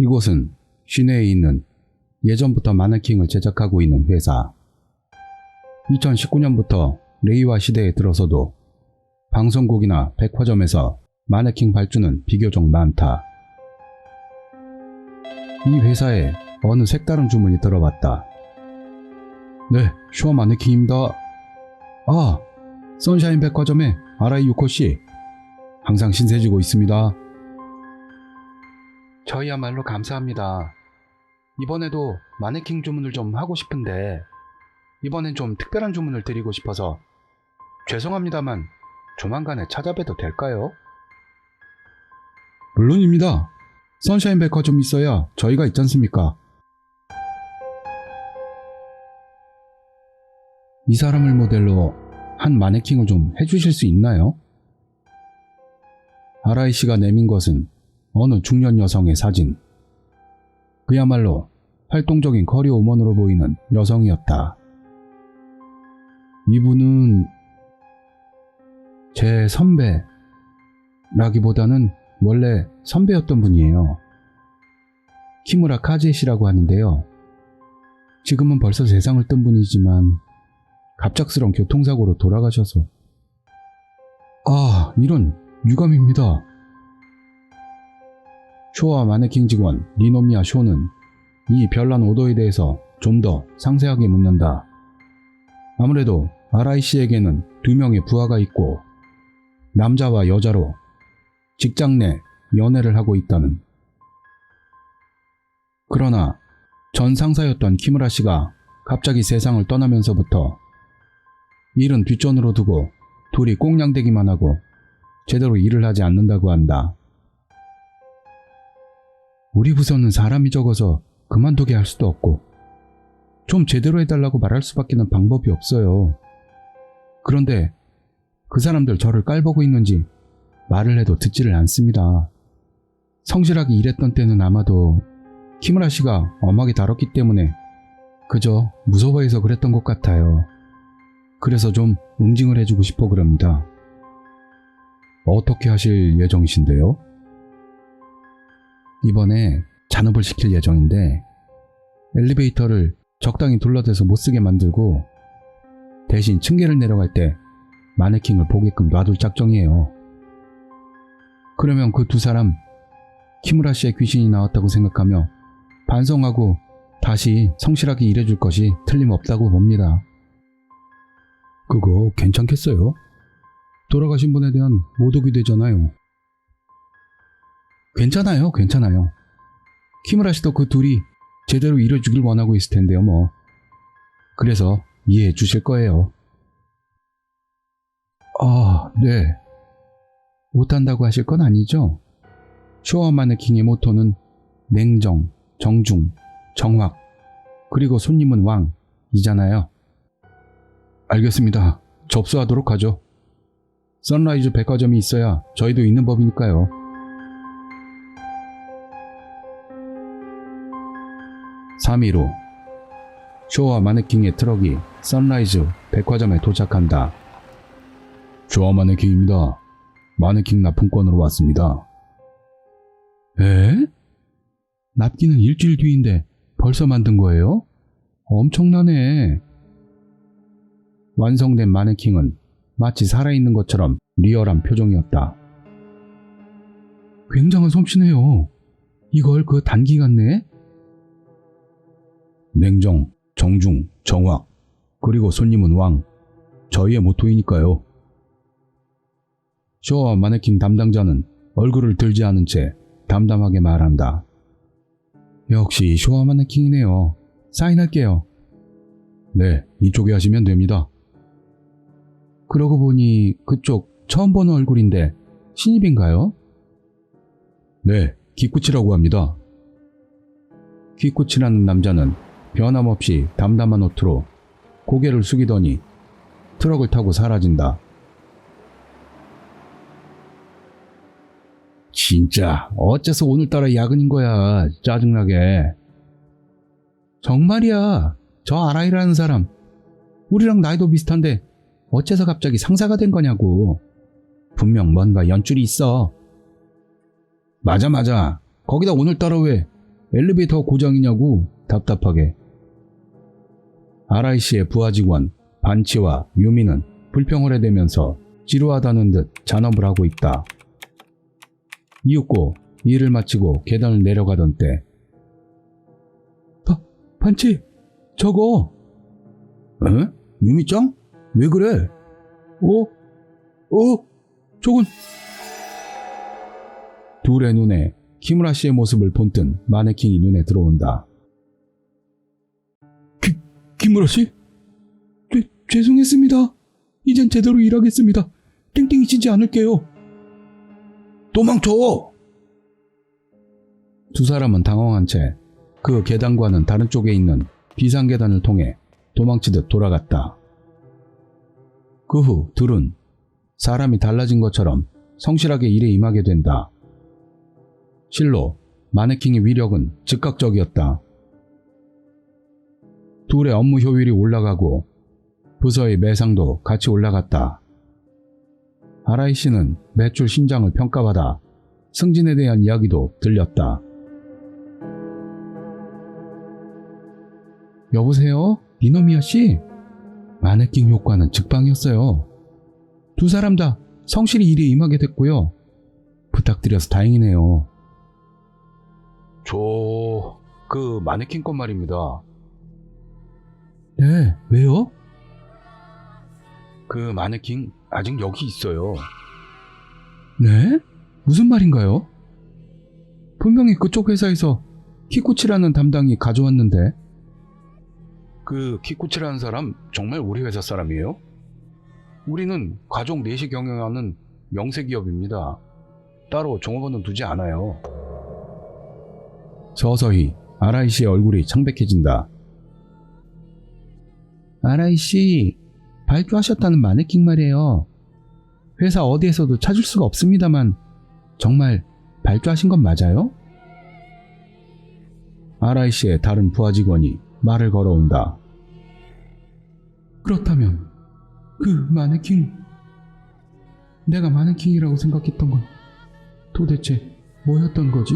이곳은 시내에 있는 예전부터 마네킹을 제작하고 있는 회사. 2019년부터 레이와 시대에 들어서도 방송국이나 백화점에서 마네킹 발주는 비교적 많다. 이 회사에 어느 색다른 주문이 들어왔다. 네, 슈어 마네킹입니다. 아, 선샤인 백화점의 아라이 유코 씨. 항상 신세지고 있습니다. 저희야말로 감사합니다. 이번에도 마네킹 주문을 좀 하고 싶은데 이번엔 좀 특별한 주문을 드리고 싶어서 죄송합니다만 조만간에 찾아뵈도 될까요? 물론입니다. 선샤인 백화점 있어야 저희가 있지 않습니까? 이 사람을 모델로 한 마네킹을 좀 해주실 수 있나요? 아라이 씨가 내민 것은 어느 중년 여성의 사진. 그야말로 활동적인 커리어 우먼으로 보이는 여성이었다. 이분은 제 선배라기보다는 원래 선배였던 분이에요. 키무라 카제시라고 하는데요. 지금은 벌써 세상을 뜬 분이지만 갑작스러운 교통사고로 돌아가셔서 아 이런 유감입니다. 쇼와 마네킹 직원 리노미야 쇼는 이 별난 오도에 대해서 좀 더 상세하게 묻는다. 아무래도 아라이 씨에게는 두 명의 부하가 있고 남자와 여자로 직장 내 연애를 하고 있다는. 그러나 전 상사였던 키무라 씨가 갑자기 세상을 떠나면서부터 일은 뒷전으로 두고 둘이 꽁냥대기만 하고 제대로 일을 하지 않는다고 한다. 우리 부서는 사람이 적어서 그만두게 할 수도 없고 좀 제대로 해달라고 말할 수밖에는 방법이 없어요. 그런데 그 사람들 저를 깔보고 있는지 말을 해도 듣지를 않습니다. 성실하게 일했던 때는 아마도 키무라 씨가 엄하게 다뤘기 때문에 그저 무서워해서 그랬던 것 같아요. 그래서 좀 응징을 해주고 싶어 그럽니다. 어떻게 하실 예정이신데요? 이번에 잔업을 시킬 예정인데 엘리베이터를 적당히 둘러대서 못쓰게 만들고 대신 층계를 내려갈 때 마네킹을 보게끔 놔둘 작정이에요. 그러면 그 두 사람 키무라 씨의 귀신이 나왔다고 생각하며 반성하고 다시 성실하게 일해줄 것이 틀림없다고 봅니다. 그거 괜찮겠어요? 돌아가신 분에 대한 모독이 되잖아요. 괜찮아요, 괜찮아요. 키무라 씨도 그 둘이 제대로 이뤄주길 원하고 있을 텐데요, 뭐. 그래서 이해해 주실 거예요. 아, 네. 못한다고 하실 건 아니죠? 쇼와 마네킹의 모토는 냉정, 정중, 정확, 그리고 손님은 왕이잖아요. 알겠습니다. 접수하도록 하죠. 선라이즈 백화점이 있어야 저희도 있는 법이니까요. (3일) 후 쇼와 마네킹의 트럭이 선라이즈 백화점에 도착한다. 쇼와 마네킹입니다. 마네킹 납품권으로 왔습니다. 에? 납기는 일주일 뒤인데 벌써 만든 거예요? 엄청나네. 완성된 마네킹은 마치 살아있는 것처럼 리얼한 표정이었다. 굉장한 솜씨네요. 이걸 그 단기간 내에? 냉정, 정중, 정확, 그리고 손님은 왕. 저희의 모토이니까요. 쇼와 마네킹 담당자는 얼굴을 들지 않은 채 담담하게 말한다. 역시 쇼와 마네킹이네요. 사인할게요. 네, 이쪽에 하시면 됩니다. 그러고 보니 그쪽 처음 보는 얼굴인데 신입인가요? 네, 기쿠치라고 합니다. 기쿠치라는 남자는 변함없이 담담한 옷으로 고개를 숙이더니 트럭을 타고 사라진다. 진짜 어째서 오늘따라 야근인 거야 짜증나게. 정말이야. 저 아라이라는 사람. 우리랑 나이도 비슷한데 어째서 갑자기 상사가 된 거냐고. 분명 뭔가 연줄이 있어. 맞아 맞아. 거기다 오늘따라 왜 엘리베이터 고장이냐고 답답하게. 아라이씨의 부하 직원 반치와 유미는 불평을 해대면서 지루하다는 듯 잔업을 하고 있다. 이윽고 일을 마치고 계단을 내려가던 때 바, 반치 저거 에? 유미짱? 왜 그래? 어? 어? 저건 둘의 눈에 키무라 씨의 모습을 본뜬 마네킹이 눈에 들어온다. 키, 키무라 씨? 죄, 죄송했습니다. 이젠 제대로 일하겠습니다. 땡땡이 치지 않을게요. 도망쳐! 두 사람은 당황한 채 그 계단과는 다른 쪽에 있는 비상계단을 통해 도망치듯 돌아갔다. 그 후 둘은 사람이 달라진 것처럼 성실하게 일에 임하게 된다. 실로 마네킹의 위력은 즉각적이었다. 둘의 업무 효율이 올라가고 부서의 매상도 같이 올라갔다. 아라이 씨는 매출 신장을 평가받아 승진에 대한 이야기도 들렸다. 여보세요? 미노미야 씨? 마네킹 효과는 직방이었어요. 두 사람 다 성실히 일에 임하게 됐고요. 부탁드려서 다행이네요. 저... 그 마네킹 건 말입니다. 네, 왜요? 그 마네킹 아직 여기 있어요. 네? 무슨 말인가요? 분명히 그쪽 회사에서 키쿠치라는 담당이 가져왔는데. 그 키쿠치라는 사람 정말 우리 회사 사람이에요? 우리는 가족 넷이 경영하는 명세 기업입니다. 따로 종업원은 두지 않아요. 서서히 아라이 씨의 얼굴이 창백해진다. 아라이 씨, 발주하셨다는 마네킹 말이에요. 회사 어디에서도 찾을 수가 없습니다만 정말 발주하신 건 맞아요? 아라이 씨의 다른 부하 직원이 말을 걸어온다. 그렇다면 그 마네킹 내가 마네킹이라고 생각했던 건 도대체 뭐였던 거지?